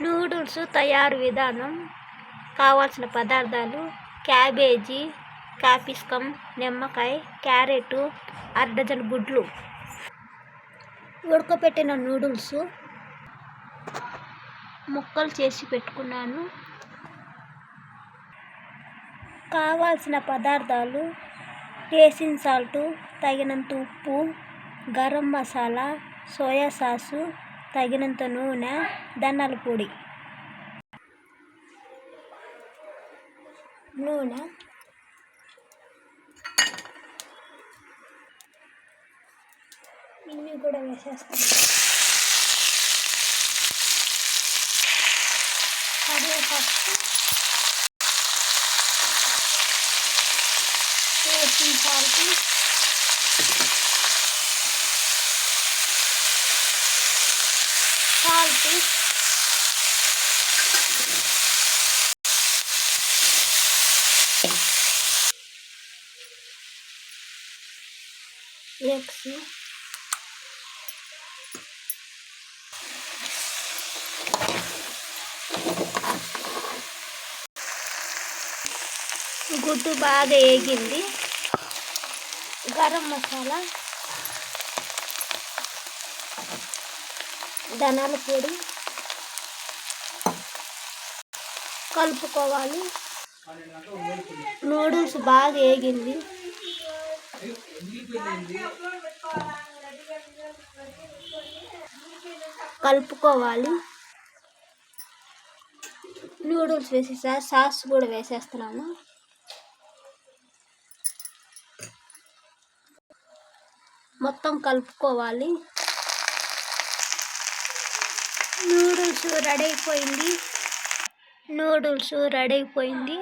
Noodles తయారు విధానం కావాల్సిన పదార్థాలు క్యాబేజీ క్యాప్సికమ్ నిమ్మకాయ క్యారెట్ అర డజన్ గుడ్లు. ఉడకపెట్టిన నూడిల్స్ ముక్కలు చేసి పెట్టుకున్నాను. కావాల్సిన పదార్థాలు రేసిన్ సాల్ట్ తగినంత ఉప్పు గరం మసాలా సోయా సాసు తగినంత నూనె ధనాల పొడి. నూనె. ఇవి కూడా వేసేస్తాను. కరివేపాకు టేస్టింగ్ సాల్ట్ సాల్ట్ ఎగ్స్ గుడ్డు బాగా వేగింది. గరం మసాలా. ధనాల పొడి కలుపుకోవాలి. నూడిల్స్ బాగా వేగింది కలుపుకోవాలి. నూడిల్స్ వేసేసా సాస్ కూడా వేసేస్తున్నాము. మొత్తం కలుపుకోవాలి. నూడిల్స్ రెడీ అయిపోయింది. నూడిల్స్ రెడీ అయిపోయింది.